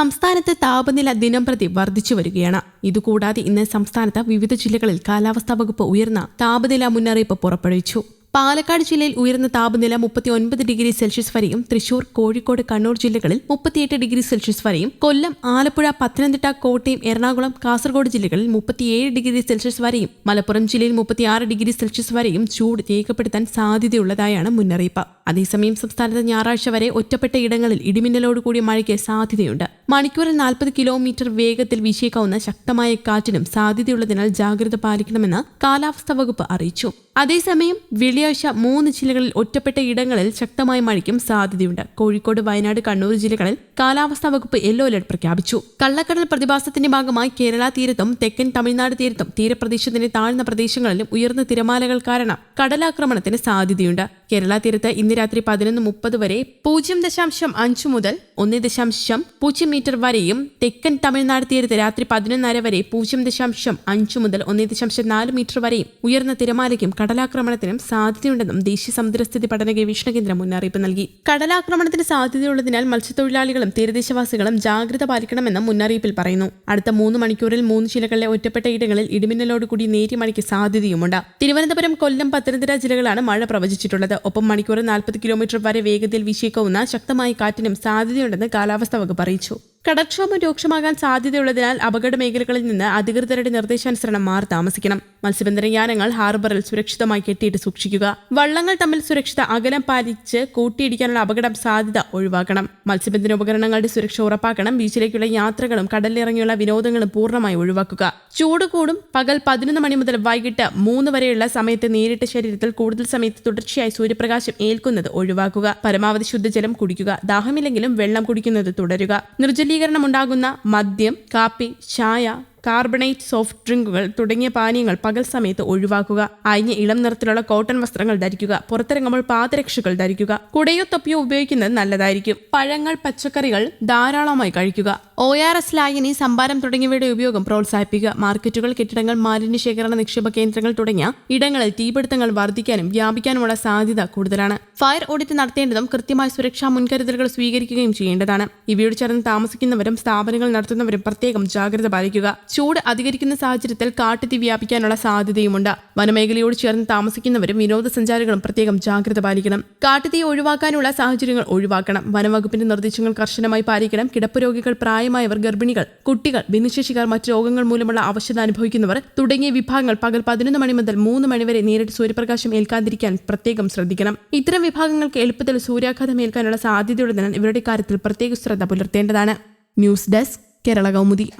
സംസ്ഥാനത്ത് താപനില ദിനംപ്രതി വർദ്ധിച്ചു വരികയാണ്. ഇതുകൂടാതെ ഇന്ന് സംസ്ഥാനത്ത് വിവിധ ജില്ലകളിൽ കാലാവസ്ഥാ വകുപ്പ് ഉയർന്ന താപനില മുന്നറിയിപ്പ് പുറപ്പെടുവിച്ചു. പാലക്കാട് ജില്ലയിൽ ഉയർന്ന താപനില മുപ്പത്തി ഒൻപത് ഡിഗ്രി സെൽഷ്യസ് വരെയും തൃശൂർ കോഴിക്കോട് കണ്ണൂർ ജില്ലകളിൽ മുപ്പത്തിയെട്ട് ഡിഗ്രി സെൽഷ്യസ് വരെയും കൊല്ലം ആലപ്പുഴ പത്തനംതിട്ട കോട്ടയം എറണാകുളം കാസർഗോഡ് ജില്ലകളിൽ മുപ്പത്തിയേഴ് ഡിഗ്രി സെൽഷ്യസ് വരെയും മലപ്പുറം ജില്ലയിൽ മുപ്പത്തിയാറ് ഡിഗ്രി സെൽഷ്യസ് വരെയും ചൂട് രേഖപ്പെടുത്താൻ സാധ്യതയുള്ളതായാണ് മുന്നറിയിപ്പ്. അതേസമയം സംസ്ഥാനത്ത് ഞായറാഴ്ച വരെ ഒറ്റപ്പെട്ട ഇടങ്ങളിൽ ഇടിമിന്നലോടുകൂടിയ മഴയ്ക്ക് സാധ്യതയുണ്ട്. മണിക്കൂറിൽ നാൽപ്പത് കിലോമീറ്റർ വേഗത്തിൽ വീശിയേക്കാവുന്ന ശക്തമായ കാറ്റിനും സാധ്യതയുള്ളതിനാൽ ജാഗ്രത പാലിക്കണമെന്ന് കാലാവസ്ഥാ വകുപ്പ് അറിയിച്ചു. അതേസമയം വെള്ളിയാഴ്ച മൂന്ന് ജില്ലകളിൽ ഒറ്റപ്പെട്ട ഇടങ്ങളിൽ ശക്തമായ മഴയ്ക്കും സാധ്യതയുണ്ട്. കോഴിക്കോട് വയനാട് കണ്ണൂർ ജില്ലകളിൽ കാലാവസ്ഥാ വകുപ്പ് യെല്ലോ അലർട്ട് പ്രഖ്യാപിച്ചു. കള്ളക്കടൽ പ്രതിഭാസത്തിന്റെ ഭാഗമായി കേരള തീരത്തും തെക്കൻ തമിഴ്നാട് തീരത്തും തീരപ്രദേശത്തിന്റെ താഴ്ന്ന പ്രദേശങ്ങളിലും ഉയർന്ന തിരമാലകൾ കാരണം കടലാക്രമണത്തിന് സാധ്യതയുണ്ട്. കേരള തീരത്ത് ഇന്ന് രാത്രി പതിനൊന്ന് മുപ്പത് വരെ പൂജ്യം ദശാംശം അഞ്ച് മുതൽ ഒന്ന് ദശാംശം പൂജ്യം മീറ്റർ വരെയും തെക്കൻ തമിഴ്നാട് തീരത്ത് രാത്രി പതിനൊന്നര വരെ പൂജ്യം ദശാംശം അഞ്ച് മുതൽ ഒന്ന് ദശാംശം നാല് മീറ്റർ വരെയും ഉയർന്ന തിരമാലയ്ക്കും കടലാക്രമണത്തിനും സാധ്യതയുണ്ടെന്നും ദേശീയ സമുദ്രസ്ഥിതി പഠന ഗവേഷണ കേന്ദ്രം മുന്നറിയിപ്പ് നൽകി. കടലാക്രമണത്തിന് സാധ്യതയുള്ളതിനാൽ മത്സ്യത്തൊഴിലാളികളും തീരദേശവാസികളും ജാഗ്രത പാലിക്കണമെന്നും മുന്നറിയിപ്പിൽ പറയുന്നു. അടുത്ത മൂന്ന് മണിക്കൂറിൽ മൂന്ന് ജില്ലകളിലെ ഒറ്റപ്പെട്ട ഇടങ്ങളിൽ ഇടിമിന്നലോടുകൂടി നേരിയ മഴയ്ക്ക് സാധ്യതയുമുണ്ട്. തിരുവനന്തപുരം കൊല്ലം പത്തനംതിട്ട ജില്ലകളാണ് മഴ പ്രവചിച്ചിട്ടുള്ളത്. ഒപ്പം മണിക്കൂറിൽ നാൽപ്പത് കിലോമീറ്റർ വരെ വേഗതയിൽ വീശിയേക്കാവുന്ന ശക്തമായ കാറ്റിനും സാധ്യതയുണ്ടെന്ന് കാലാവസ്ഥാ വകുപ്പ് അറിയിച്ചു. കടൽക്ഷോഭം രൂക്ഷമാകാൻ സാധ്യതയുള്ളതിനാൽ അപകട മേഖലകളിൽ നിന്ന് അധികൃതരുടെ നിർദ്ദേശാനുസരണം മാറി താമസിക്കണം. മത്സ്യബന്ധന യാനങ്ങൾ ഹാർബറിൽ സുരക്ഷിതമായി കെട്ടിയിട്ട് സൂക്ഷിക്കുക. വള്ളങ്ങൾ തമ്മിൽ സുരക്ഷിത അകലം പാലിച്ച് കൂട്ടിയിടിക്കാനുള്ള അപകടം സാധ്യത ഒഴിവാക്കണം. മത്സ്യബന്ധന ഉപകരണങ്ങളുടെ സുരക്ഷ ഉറപ്പാക്കണം. ബീച്ചിലേക്കുള്ള യാത്രകളും കടലിലിറങ്ങിയുള്ള വിനോദങ്ങളും പൂർണമായി ഒഴിവാക്കുക. ചൂട് കൂടും. പകൽ പതിനൊന്ന് മണി മുതൽ വൈകിട്ട് മൂന്ന് വരെയുള്ള സമയത്ത് നേരിട്ട് ശരീരത്തിൽ കൂടുതൽ സമയത്ത് തുടർച്ചയായി സൂര്യപ്രകാശം ഏൽക്കുന്നത് ഒഴിവാക്കുക. പരമാവധി ശുദ്ധജലം കുടിക്കുക. ദാഹമില്ലെങ്കിലും വെള്ളം കുടിക്കുന്നത് തുടരുക. നിർജലീകരണം ഉണ്ടാകുന്ന മദ്യം കാപ്പി ചായ കാർബണേറ്റ് സോഫ്റ്റ് ഡ്രിങ്കുകൾ തുടങ്ങിയ പാനീയങ്ങൾ പകൽ സമയത്ത് ഒഴിവാക്കുക. അയഞ്ഞ ഇളം നിറത്തിലുള്ള കോട്ടൺ വസ്ത്രങ്ങൾ ധരിക്കുക. പുറത്തിറങ്ങുമ്പോൾ പാദരക്ഷകൾ ധരിക്കുക. കുടയോ തൊപ്പിയോ ഉപയോഗിക്കുന്നത് നല്ലതായിരിക്കും. പഴങ്ങൾ പച്ചക്കറികൾ ധാരാളമായി കഴിക്കുക. ഒ ആർ എസ് ലായനി സംഭാരം തുടങ്ങിയവയുടെ ഉപയോഗം പ്രോത്സാഹിപ്പിക്കുക. മാർക്കറ്റുകൾ കെട്ടിടങ്ങൾ മാലിന്യ ശേഖരണ നിക്ഷേപ കേന്ദ്രങ്ങൾ തുടങ്ങിയ ഇടങ്ങളിൽ തീപിടുത്തങ്ങൾ വർദ്ധിക്കാനും വ്യാപിക്കാനുമുള്ള സാധ്യത കൂടുതലാണ്. ഫയർ ഓഡിറ്റ് നടത്തേണ്ടതും കൃത്യമായ സുരക്ഷാ മുൻകരുതലുകൾ സ്വീകരിക്കുകയും ചെയ്യേണ്ടതാണ്. ഇവയോട് ചേർന്ന് താമസിക്കുന്നവരും സ്ഥാപനങ്ങൾ നടത്തുന്നവരും പ്രത്യേകം ജാഗ്രത പാലിക്കുക. ചൂട് അധികരിക്കുന്ന സാഹചര്യത്തിൽ കാട്ടുതീ വ്യാപിക്കാനുള്ള സാധ്യതയുമുണ്ട്. വനമേഖലയോട് ചേർന്ന് താമസിക്കുന്നവരും വിനോദസഞ്ചാരികളും പ്രത്യേകം ജാഗ്രത പാലിക്കണം. കാട്ടുതീ ഒഴിവാക്കാനുള്ള സാഹചര്യങ്ങൾ ഒഴിവാക്കണം. വനംവകുപ്പിന്റെ നിർദ്ദേശങ്ങൾ കർശനമായി പാലിക്കണം. കിടപ്പ് രോഗികൾ പ്രായമായവർ ഗർഭിണികൾ കുട്ടികൾ ഭിന്നശേഷിക്കാർ മറ്റ് രോഗങ്ങൾ മൂലമുള്ള അവശത അനുഭവിക്കുന്നവർ തുടങ്ങിയ വിഭാഗങ്ങൾ പകൽ പതിനൊന്ന് മണി മുതൽ മൂന്ന് മണിവരെ നേരിട്ട് സൂര്യപ്രകാശം ഏൽക്കാതിരിക്കാൻ പ്രത്യേകം ശ്രദ്ധിക്കണം. ഇത്തരം വിഭാഗങ്ങൾക്ക് എളുപ്പത്തിൽ സൂര്യാഘാതം ഏൽക്കാനുള്ള സാധ്യതയുള്ളതിനാൽ ഇവരുടെ കാര്യത്തിൽ പ്രത്യേക ശ്രദ്ധ പുലർത്തേണ്ടതാണ്. News desk Kerala Kaumudi.